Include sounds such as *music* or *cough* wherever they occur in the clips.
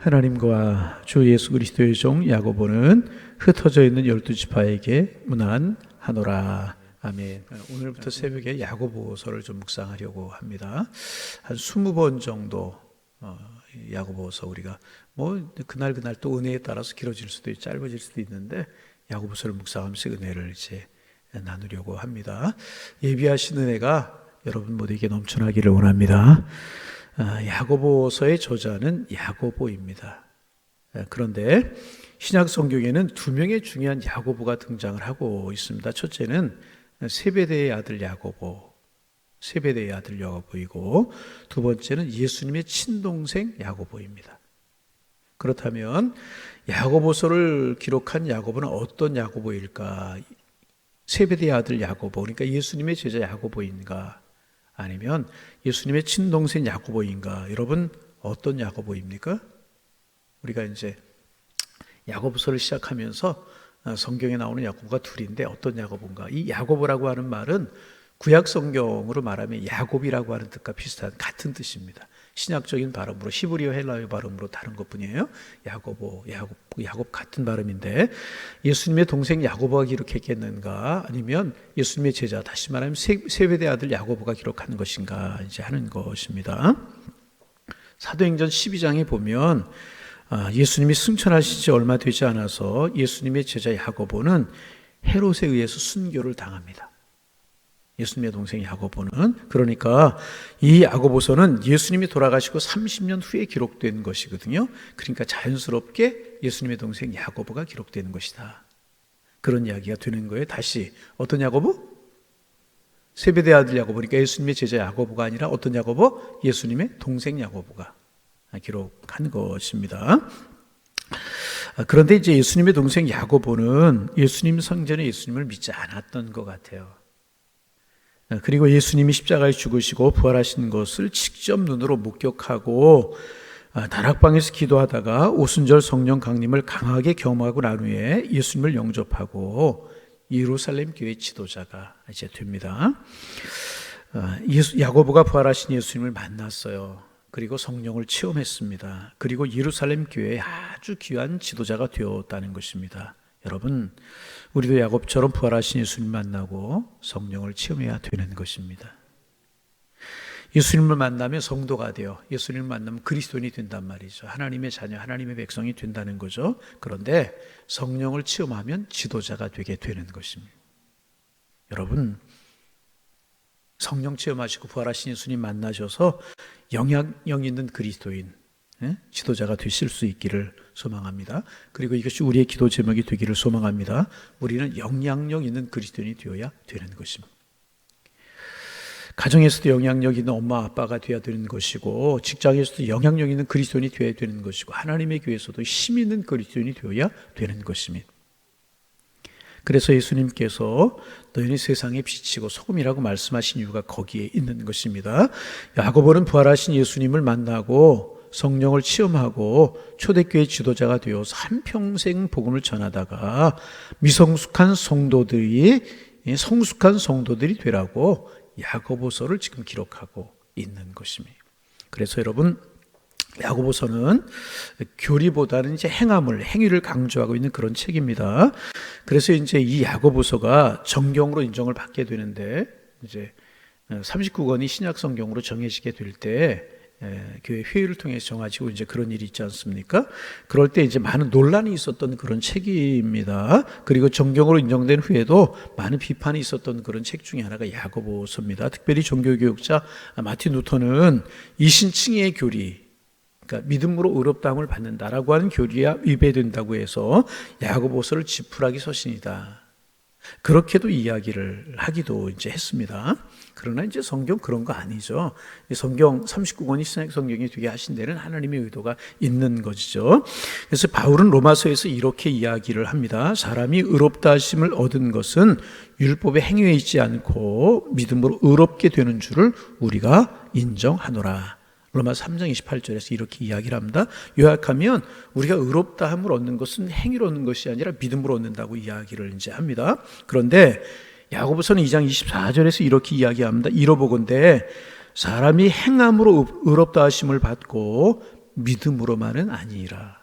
하나님과 주 예수 그리스도의 종 야고보는 흩어져 있는 열두 지파에게 문안하노라. 아멘. 오늘부터 새벽에 야고보서를 좀 묵상하려고 합니다. 한 20번 정도 어, 야고보서 우리가 뭐 그날 그날 또 은혜에 따라서 길어질 수도 있고 짧아질 수도 있는데 야고보서를 묵상하면서 은혜를 이제 나누려고 합니다. 예비하신 은혜가 여러분 모두에게 넘쳐나기를 원합니다. 아, 야고보서의 저자는 야고보입니다. 아, 그런데 신약 성경에는 두 명의 중요한 야고보가 등장을 하고 있습니다. 첫째는 세베대의 아들 야고보, 세베대의 아들 야고보이고 두 번째는 예수님의 친동생 야고보입니다. 그렇다면 야고보서를 기록한 야고보는 어떤 야고보일까? 세베대의 아들 야고보, 그러니까 예수님의 제자 야고보인가? 아니면 예수님의 친동생 야고보인가? 여러분 어떤 야고보입니까? 우리가 이제 야고보서를 시작하면서 어, 성경에 나오는 야고보가 둘인데 어떤 야고보인가? 이 야고보라고 하는 말은 구약 성경으로 말하면 야곱이라고 하는 뜻과 비슷한 같은 뜻입니다. 신약적인 발음으로 히브리어 헬라어 발음으로 다른 것뿐이에요. 야고보, 야곱, 야곱 같은 발음인데 예수님의 동생 야고보가 기록했겠는가 아니면 예수님의 제자 다시 말하면 세베대 아들 야고보가 기록한 것인가 이제 하는 것입니다. 사도행전 12장에 보면 아, 예수님이 승천하신 지 얼마 되지 않아서 예수님의 제자 야고보는 헤롯에 의해서 순교를 당합니다. 예수님의 동생 야고보는 그러니까 이 야고보서는 예수님이 돌아가시고 30년 후에 기록된 것이거든요. 그러니까 자연스럽게 예수님의 동생 야고보가 기록되는 것이다. 그런 이야기가 되는 거예요. 다시 어떤 야고보? 세베대 아들 야고보 니까 예수님의 제자 야고보가 아니라 어떤 야고보? 예수님의 동생 야고보가 기록한 것입니다. 그런데 이제 예수님의 동생 야고보는 예수님 성전에 예수님을 믿지 않았던 것 같아요. 그리고 예수님이 십자가에 죽으시고 부활하신 것을 직접 눈으로 목격하고 아, 다락방에서 기도하다가 오순절 성령 강림을 강하게 경험하고 난 후에 예수님을 영접하고 예루살렘 교회 지도자가 이제 됩니다. 아, 예수, 야고보가 부활하신 예수님을 만났어요. 그리고 성령을 체험했습니다. 그리고 예루살렘 교회에 아주 귀한 지도자가 되었다는 것입니다. 여러분, 우리도 야곱처럼 부활하신 예수님 만나고 성령을 체험해야 되는 것입니다. 예수님을 만나면 성도가 되어 예수님을 만나면 그리스도인이 된단 말이죠. 하나님의 자녀, 하나님의 백성이 된다는 거죠. 그런데 성령을 체험하면 지도자가 되게 되는 것입니다. 여러분, 성령 체험하시고 부활하신 예수님 만나셔서 영향력 있는 그리스도인, 예? 지도자가 되실 수 있기를 소망합니다. 그리고 이것이 우리의 기도 제목이 되기를 소망합니다. 우리는 영향력 있는 그리스도인이 되어야 되는 것입니다. 가정에서도 영향력 있는 엄마 아빠가 되어야 되는 것이고 직장에서도 영향력 있는 그리스도인이 되어야 되는 것이고 하나님의 교회에서도 힘 있는 그리스도인이 되어야 되는 것입니다. 그래서 예수님께서 너희는 세상의 빛이고 소금이라고 말씀하신 이유가 거기에 있는 것입니다. 야고보는 부활하신 예수님을 만나고 성령을 체험하고 초대교회 지도자가 되어서 한평생 복음을 전하다가 미성숙한 성도들이 성숙한 성도들이 되라고 야고보서를 지금 기록하고 있는 것입니다. 그래서 여러분 야고보서는 교리보다는 이제 행함을 행위를 강조하고 있는 그런 책입니다. 그래서 이제 이 야고보서가 정경으로 인정을 받게 되는데 이제 39권이 신약 성경으로 정해지게 될때 예, 교회 회의를 통해서 정하시고 이제 그런 일이 있지 않습니까? 그럴 때 이제 많은 논란이 있었던 그런 책입니다. 그리고 정경으로 인정된 후에도 많은 비판이 있었던 그런 책 중에 하나가 야고보서입니다. 특별히 종교교육자 마틴 루터는 이신칭의 교리, 그러니까 믿음으로 의롭다함을 받는다라고 하는 교리와 위배된다고 해서 야고보서를 지푸라기 서신이다. 그렇게도 이야기를 하기도 이제 했습니다. 그러나 이제 성경 그런 거 아니죠. 성경 39권이 신약 성경이 되게 하신 데는 하나님의 의도가 있는 것이죠. 그래서 바울은 로마서에서 이렇게 이야기를 합니다. 사람이 의롭다 하심을 얻은 것은 율법의 행위에 있지 않고 믿음으로 의롭게 되는 줄을 우리가 인정하노라. 로마 3장 28절에서 이렇게 이야기를 합니다. 요약하면 우리가 의롭다 함을 얻는 것은 행위로 얻는 것이 아니라 믿음으로 얻는다고 이야기를 이제 합니다. 그런데 야고보서는 2장 24절에서 이렇게 이야기합니다. 이로보건대 사람이 행함으로 의롭다 하심을 받고 믿음으로만은 아니라.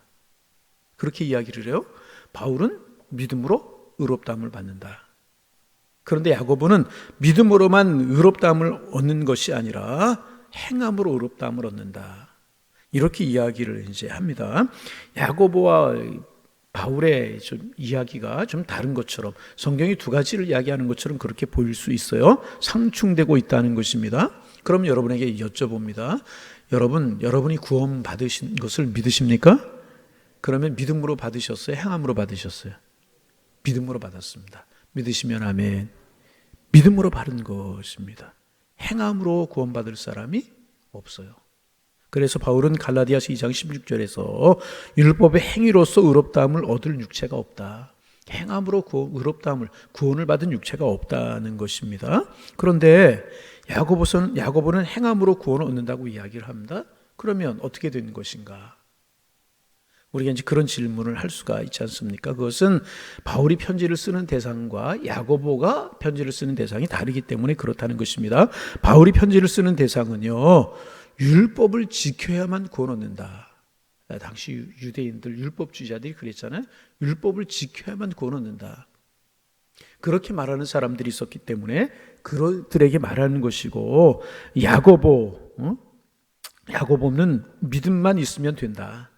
그렇게 이야기를 해요. 바울은 믿음으로 의롭다함을 받는다. 그런데 야고보는 믿음으로만 의롭다함을 얻는 것이 아니라 행함으로 의롭다함을 얻는다. 이렇게 이야기를 이제 합니다. 야고보와 바울의 좀 이야기가 좀 다른 것처럼 성경이 두 가지를 이야기하는 것처럼 그렇게 보일 수 있어요. 상충되고 있다는 것입니다. 그럼 여러분에게 여쭤봅니다. 여러분, 여러분이 구원 받으신 것을 믿으십니까? 그러면 믿음으로 받으셨어요? 행함으로 받으셨어요? 믿음으로 받았습니다. 믿으시면 아멘. 믿음으로 받은 것입니다. 행함으로 구원받을 사람이 없어요. 그래서 바울은 갈라디아서 2장 16절에서 율법의 행위로서 의롭다함을 얻을 육체가 없다. 행함으로 구원, 의롭다함을 구원을 받은 육체가 없다는 것입니다. 그런데 야고보서는 야고보는 행함으로 구원을 얻는다고 이야기를 합니다. 그러면 어떻게 되는 것인가? 우리가 이제 그런 질문을 할 수가 있지 않습니까? 그것은 바울이 편지를 쓰는 대상과 야고보가 편지를 쓰는 대상이 다르기 때문에 그렇다는 것입니다. 바울이 편지를 쓰는 대상은요, 율법을 지켜야만 구원 얻는다. 당시 유대인들 율법주의자들이 그랬잖아요. 율법을 지켜야만 구원 얻는다. 그렇게 말하는 사람들이 있었기 때문에 그들에게 말하는 것이고 야고보 어? 야고보는 믿음만 있으면 된다.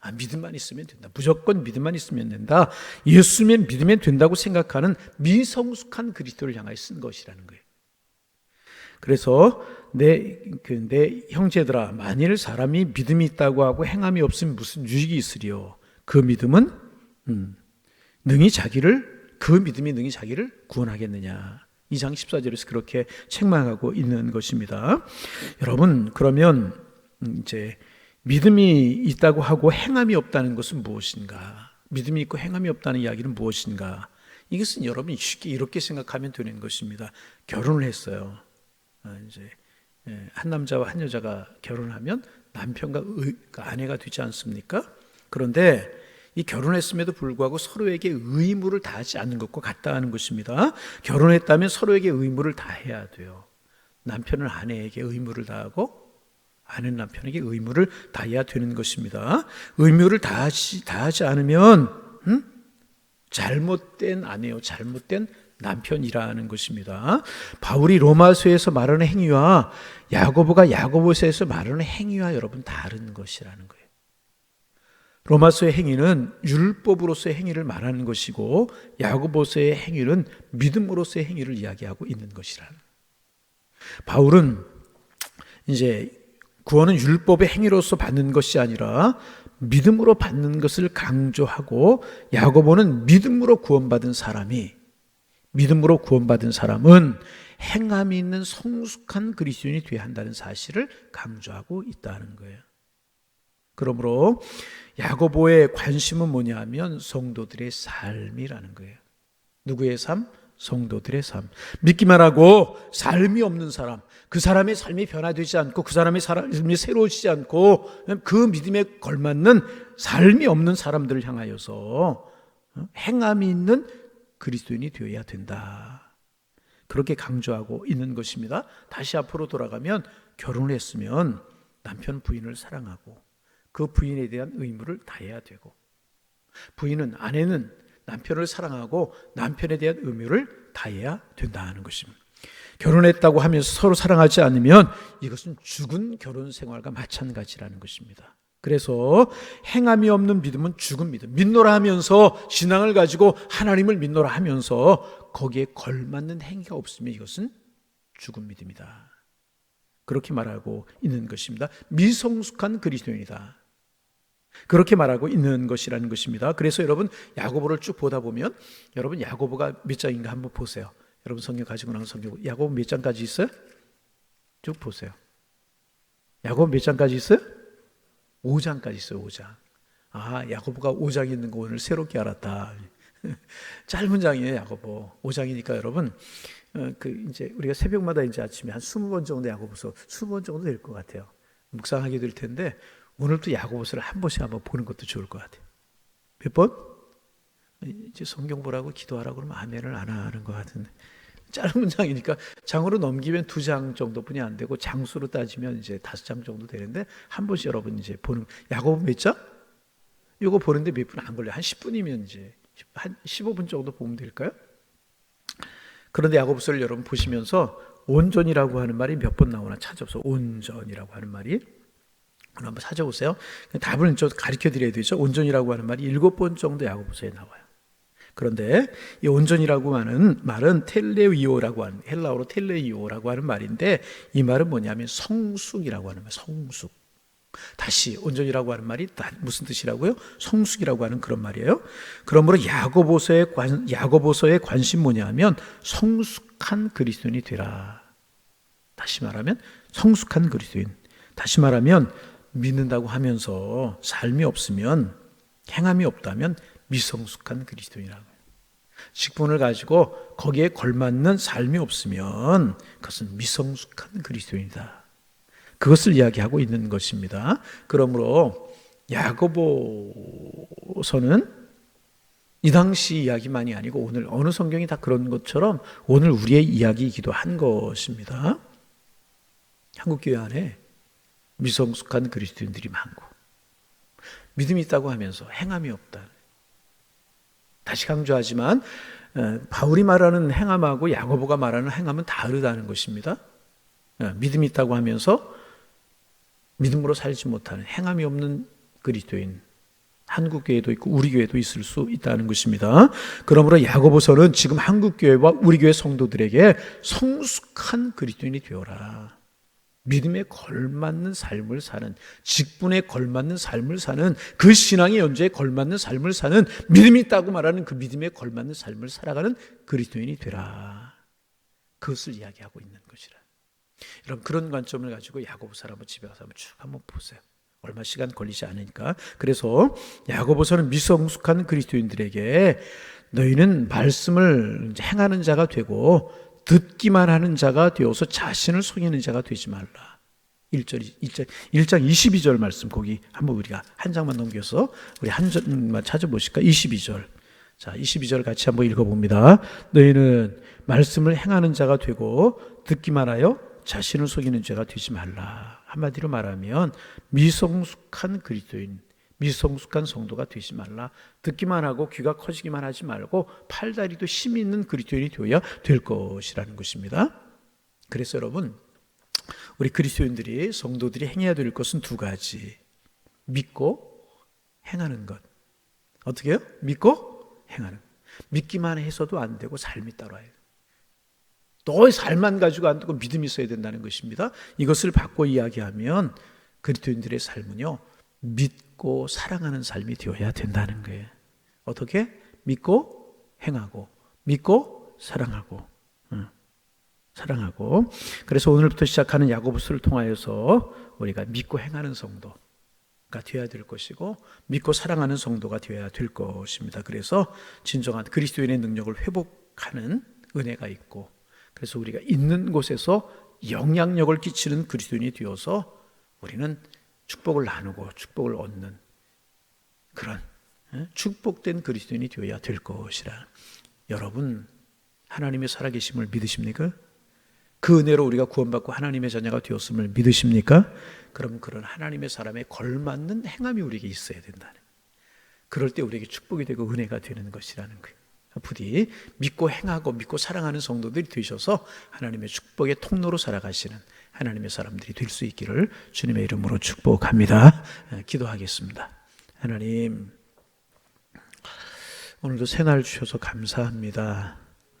아, 믿음만 있으면 된다. 무조건 믿음만 있으면 된다. 예수면 믿으면 된다고 생각하는 미성숙한 그리스도를 향하여 쓴 것이라는 거예요. 그래서 내, 그, 내 형제들아, 만일 사람이 믿음이 있다고 하고 행함이 없으면 무슨 유익이 있으리요? 그 믿음은, 음, 능히 자기를, 그 믿음이 능히 자기를 구원하겠느냐. 2장 14절에서 그렇게 책망하고 있는 것입니다. 여러분, 그러면, 음, 이제, 믿음이 있다고 하고 행함이 없다는 것은 무엇인가? 믿음이 있고 행함이 없다는 이야기는 무엇인가? 이것은 여러분이 쉽게 이렇게 생각하면 되는 것입니다. 결혼을 했어요. 아, 이제 예, 한 남자와 한 여자가 결혼하면 남편과 의, 그 아내가 되지 않습니까? 그런데 이 결혼했음에도 불구하고 서로에게 의무를 다하지 않는 것과 같다는 것입니다. 결혼했다면 서로에게 의무를 다해야 돼요. 남편은 아내에게 의무를 다하고 아는 남편에게 의무를 다해야 되는 것입니다. 의무를 다하지, 다하지 않으면 음? 잘못된 아내요, 잘못된 남편이라는 것입니다. 바울이 로마서에서 말하는 행위와 야고보가 야고보서에서 말하는 행위와 여러분 다른 것이라는 거예요. 로마서의 행위는 율법으로서의 행위를 말하는 것이고 야고보서의 행위는 믿음으로서의 행위를 이야기하고 있는 것이라는. 바울은 이제 구원은 율법의 행위로서 받는 것이 아니라 믿음으로 받는 것을 강조하고 야고보는 믿음으로 구원받은 사람이 믿음으로 구원받은 사람은 행함이 있는 성숙한 그리스도인이 되어야 한다는 사실을 강조하고 있다는 거예요. 그러므로 야고보의 관심은 뭐냐 하면 성도들의 삶이라는 거예요. 누구의 삶? 성도들의 삶. 믿기만 하고 삶이 없는 사람, 그 사람의 삶이 변화되지 않고 그 사람의 삶이 새로워지지 않고 그 믿음에 걸맞는 삶이 없는 사람들을 향하여서 행함이 있는 그리스도인이 되어야 된다. 그렇게 강조하고 있는 것입니다. 다시 앞으로 돌아가면 결혼했으면 남편 부인을 사랑하고 그 부인에 대한 의무를 다해야 되고 부인은 아내는 남편을 사랑하고 남편에 대한 의무를 다해야 된다는 것입니다. 결혼했다고 하면서 서로 사랑하지 않으면 이것은 죽은 결혼 생활과 마찬가지라는 것입니다. 그래서 행함이 없는 믿음은 죽은 믿음. 믿노라 하면서 신앙을 가지고 하나님을 믿노라 하면서 거기에 걸맞는 행위가 없으면 이것은 죽은 믿음이다. 그렇게 말하고 있는 것입니다. 미성숙한 그리스도인이다. 그렇게 말하고 있는 것이라는 것입니다. 그래서 여러분 야고보를 쭉 보다 보면 여러분 야고보가 몇 장인가 한번 보세요. 여러분 성경 가지고 나온 성경 야고보 몇 장까지 있어요? 쭉 보세요. 야고보 몇 장까지 있어요? 5장까지 있어요, 5장. 아, 야고보가 5장 있는 거 오늘 새롭게 알았다. *laughs* 짧은 장이에요, 야고보. 5장이니까 여러분, 어, 그 이제 우리가 새벽마다 이제 아침에 한 20번 정도 야고보서 20번 정도 될 것 같아요. 묵상하게 될 텐데 오늘도 야고보서를 한 번씩 한번 보는 것도 좋을 것 같아요. 몇 번? 이제 성경 보라고 기도하라고 그러면 아멘을 안 하는 것 같은데 짧은 문장이니까 장으로 넘기면 두 장 정도뿐이 안 되고 장수로 따지면 이제 다섯 장 정도 되는데 한 번씩 여러분 이제 보는 야고보 몇 장? 이거 보는데 몇 분 안 걸려요. 한 10분이면 이제 한 15분 정도 보면 될까요? 그런데 야고보서를 여러분 보시면서 온전이라고 하는 말이 몇 번 나오나 찾아보세요. 온전이라고 하는 말이 한번 찾아보세요. 답을 좀 가르쳐 드려야 되죠. 온전이라고 하는 말이 일곱 번 정도 야고보서에 나와요. 그런데 이 온전이라고 하는 말은 텔레이오라고 하는 헬라어로 텔레이오라고 하는 말인데 이 말은 뭐냐면 성숙이라고 하는 말, 성숙. 다시 온전이라고 하는 말이 무슨 뜻이라고요? 성숙이라고 하는 그런 말이에요. 그러므로 야고보서의 관 야고보서의 관심 뭐냐면 성숙한 그리스도인이 되라. 다시 말하면 성숙한 그리스도인. 다시 말하면 믿는다고 하면서 삶이 없으면 행함이 없다면 미성숙한 그리스도인이라고. 직분을 가지고 거기에 걸맞는 삶이 없으면 그것은 미성숙한 그리스도인이다. 그것을 이야기하고 있는 것입니다. 그러므로 야고보서는 이 당시 이야기만이 아니고 오늘 어느 성경이 다 그런 것처럼 오늘 우리의 이야기이기도 한 것입니다. 한국 교회 안에 미성숙한 그리스도인들이 많고 믿음이 있다고 하면서 행함이 없다. 다시 강조하지만 어, 바울이 말하는 행함하고 야고보가 말하는 행함은 다르다는 것입니다. 어, 믿음이 있다고 하면서 믿음으로 살지 못하는 행함이 없는 그리스도인 한국 교회도 있고 우리 교회도 있을 수 있다는 것입니다. 그러므로 야고보서는 지금 한국 교회와 우리 교회 성도들에게 성숙한 그리스도인이 되어라. 믿음에 걸맞는 삶을 사는 직분에 걸맞는 삶을 사는 그 신앙의 연주에 걸맞는 삶을 사는 믿음이 있다고 말하는 그 믿음에 걸맞는 삶을 살아가는 그리스도인이 되라. 그것을 이야기하고 있는 것이라. 여러분 그런 관점을 가지고 야고보서를 한번 집에 가서 한번 쭉 한번 보세요. 얼마 시간 걸리지 않으니까. 그래서 야고보서는 미성숙한 그리스도인들에게 너희는 말씀을 행하는 자가 되고 듣기만 하는 자가 되어서 자신을 속이는 자가 되지 말라. 1절, 1절, 1장 22절 말씀 거기 한번 우리가 한 장만 넘겨서 우리 한 절만 찾아보실까? 22절. 자, 22절 같이 한번 읽어봅니다. 너희는 말씀을 행하는 자가 되고 듣기만 하여 자신을 속이는 자가 되지 말라. 한마디로 말하면 미성숙한 그리스도인, 미성숙한 성도가 되지 말라. 듣기만 하고 귀가 커지기만 하지 말고 팔다리도 힘 있는 그리스도인이 되어야 될 것이라는 것입니다. 그래서 여러분 우리 그리스도인들이 성도들이 행해야 될 것은 두 가지. 믿고 행하는 것. 어떻게요? 믿고 행하는. 믿기만 해서도 안 되고 삶이 따라야 돼. 너의 삶만 가지고 안 되고 믿음이 있어야 된다는 것입니다. 이것을 바꿔 이야기하면 그리스도인들의 삶은요. 믿고 사랑하는 삶이 되어야 된다는 거예요. 어떻게? 믿고 행하고 믿고 사랑하고 응. 사랑하고 그래서 오늘부터 시작하는 야고보스를 통하여서 우리가 믿고 행하는 성도 가 되어야 될 것이고 믿고 사랑하는 성도가 되어야 될 것입니다. 그래서 진정한 그리스도인의 능력을 회복하는 은혜가 있고 그래서 우리가 있는 곳에서 영향력을 끼치는 그리스도인이 되어서 우리는 축복을 나누고 축복을 얻는 그런 예, 축복된 그리스도인이 되어야 될 것이라. 여러분 하나님의 살아계심을 믿으십니까? 그 은혜로 우리가 구원받고 하나님의 자녀가 되었음을 믿으십니까? 그럼 그런 하나님의 사람에 걸맞는 행함이 우리에게 있어야 된다는. 그럴 때 우리에게 축복이 되고 은혜가 되는 것이라는 거예요. 부디 믿고 행하고 믿고 사랑하는 성도들이 되셔서 하나님의 축복의 통로로 살아가시는 하나님의 사람들이 될 수 있기를 주님의 이름으로 축복합니다. 예, 기도하겠습니다. 하나님, 오늘도 새날 주셔서 감사합니다.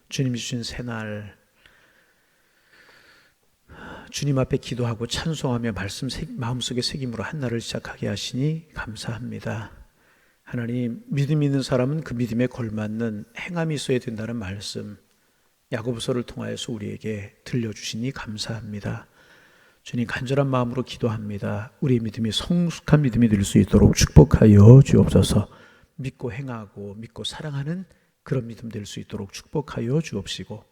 주님이 주신 새날, 주님 앞에 기도하고 찬송하며 말씀 마음속에 새김으로 한 날을 시작하게 하시니 감사합니다. 하나님, 믿음 있는 사람은 그 믿음에 걸맞는 행함이 있어야 된다는 말씀, 야고보서를 통하여서 우리에게 들려주시니 감사합니다. 주님 간절한 마음으로 기도합니다. 우리의 믿음이 성숙한 믿음이 될 수 있도록 축복하여 주옵소서. 믿고 행하고 믿고 사랑하는 그런 믿음 될 수 있도록 축복하여 주옵시고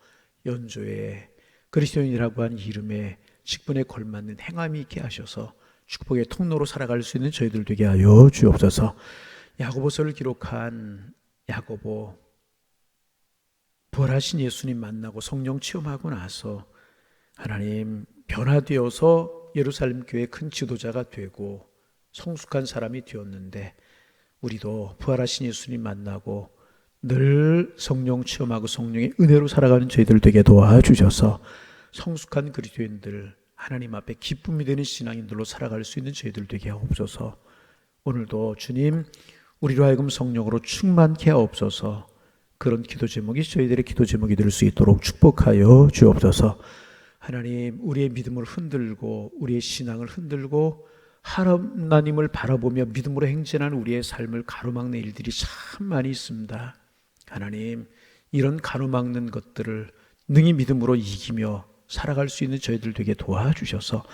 연조에 그리스도인이라고 하는 이름에 직분에 걸맞는 행함이 있게 하셔서 축복의 통로로 살아갈 수 있는 저희들 되게 하여 주옵소서. 야고보서를 기록한 야고보 부활하신 예수님 만나고 성령 체험하고 나서 하나님 변화되어서 예루살렘 교회 큰 지도자가 되고 성숙한 사람이 되었는데 우리도 부활하신 예수님 만나고 늘 성령 체험하고 성령의 은혜로 살아가는 저희들 되게 도와주셔서 성숙한 그리스도인들 하나님 앞에 기쁨이 되는 신앙인들로 살아갈 수 있는 저희들 되게 하옵소서. 오늘도 주님 우리로 하여금 성령으로 충만케 하옵소서. 그런 기도 제목이 저희들의 기도 제목이 될 수 있도록 축복하여 주옵소서. 하나님 우리의 믿음을 흔들고 우리의 신앙을 흔들고 하나님을 바라보며 믿음으로 행진하는 우리의 삶을 가로막는 일들이 참 많이 있습니다. 하나님 이런 가로막는 것들을 능히 믿음으로 이기며 살아갈 수 있는 저희들 되게 도와주셔서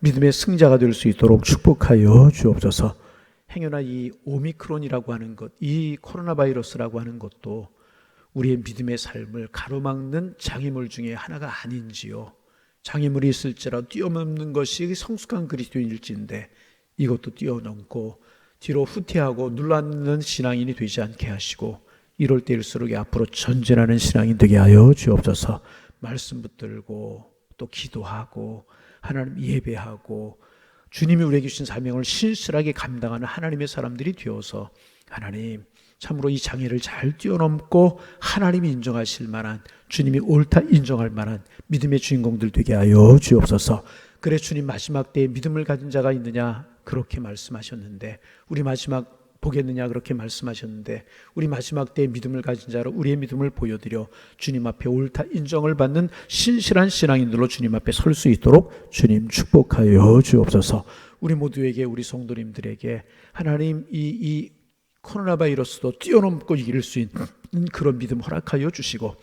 믿음의 승자가 될 수 있도록 축복하여 주옵소서. 행여나 이 오미크론이라고 하는 것, 이 코로나 바이러스라고 하는 것도 우리의 믿음의 삶을 가로막는 장애물 중에 하나가 아닌지요. 장애물이 있을지라 뛰어넘는 것이 성숙한 그리스도인일진데 이것도 뛰어넘고 뒤로 후퇴하고 눌러앉는 신앙인이 되지 않게 하시고 이럴 때일수록 앞으로 전진하는 신앙인 되게 하여 주옵소서. 말씀 붙들고 또 기도하고 하나님 예배하고 주님이 우리에게 주신 사명을 신실하게 감당하는 하나님의 사람들이 되어서 하나님 참으로 이 장애를 잘 뛰어넘고 하나님이 인정하실 만한 주님이 옳다 인정할 만한 믿음의 주인공들 되게 하여 주옵소서. 그래 주님 마지막 때에 믿음을 가진 자가 있느냐 그렇게 말씀하셨는데 우리 마지막 보겠느냐 그렇게 말씀하셨는데 우리 마지막 때에 믿음을 가진 자로 우리의 믿음을 보여드려 주님 앞에 옳다 인정을 받는 신실한 신앙인들로 주님 앞에 설 수 있도록 주님 축복하여 주옵소서. 우리 모두에게 우리 성도님들에게 하나님 이, 이 코로나 바이러스도 뛰어넘고 이길 수 있는 그런 믿음 허락하여 주시고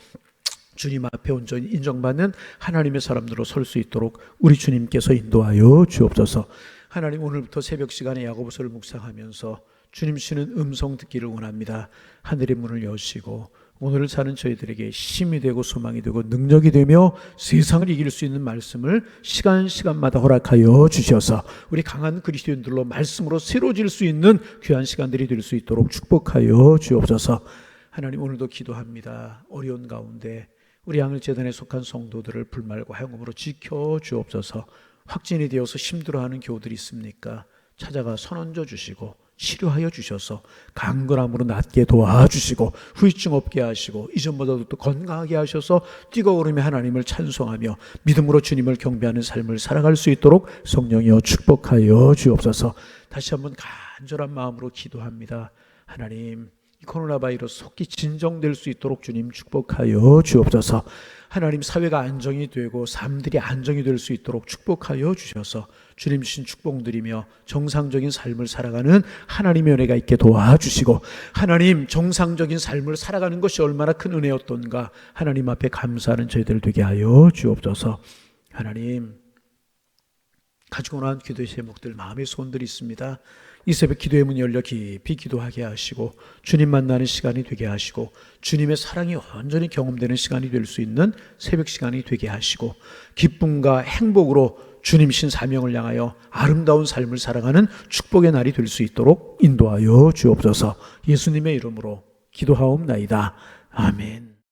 주님 앞에 온전히 인정받는 하나님의 사람들로 설 수 있도록 우리 주님께서 인도하여 주옵소서. 하나님 오늘부터 새벽 시간에 야고보서를 묵상하면서 주님 쉬는 음성 듣기를 원합니다. 하늘의 문을 여시고 오늘을 사는 저희들에게 힘이 되고 소망이 되고 능력이 되며 세상을 이길 수 있는 말씀을 시간 시간마다 허락하여 주셔서 우리 강한 그리스도인들로 말씀으로 새로질 수 있는 귀한 시간들이 될 수 있도록 축복하여 주옵소서. 하나님 오늘도 기도합니다. 어려운 가운데 우리 양을 재단에 속한 성도들을 불말과 행음으로 지켜 주옵소서. 확진이 되어서 힘들어하는 교우들이 있습니까? 찾아가 선언져 주시고 치료하여 주셔서 강건함으로 낫게 도와주시고 후유증 없게 하시고 이전보다도 또 건강하게 하셔서 뛰고 오르며 하나님을 찬송하며 믿음으로 주님을 경배하는 삶을 살아갈 수 있도록 성령이여 축복하여 주옵소서 다시 한번 간절한 마음으로 기도합니다. 하나님 이 코로나 바이러스 속히 진정될 수 있도록 주님 축복하여 주옵소서. 하나님 사회가 안정이 되고 삶들이 안정이 될 수 있도록 축복하여 주셔서 주님 주신 축복 드리며 정상적인 삶을 살아가는 하나님의 은혜가 있게 도와주시고 하나님 정상적인 삶을 살아가는 것이 얼마나 큰 은혜였던가 하나님 앞에 감사하는 저희들 되게 하여 주옵소서. 하나님 가지고 난 기도의 제목들 마음의 소원들이 있습니다. 이 새벽 기도의 문이 열려 깊이 기도하게 하시고 주님 만나는 시간이 되게 하시고 주님의 사랑이 온전히 경험되는 시간이 될 수 있는 새벽 시간이 되게 하시고 기쁨과 행복으로 주님 신 사명을 향하여 아름다운 삶을 살아가는 축복의 날이 될 수 있도록 인도하여 주옵소서 예수님의 이름으로 기도하옵나이다. 아멘.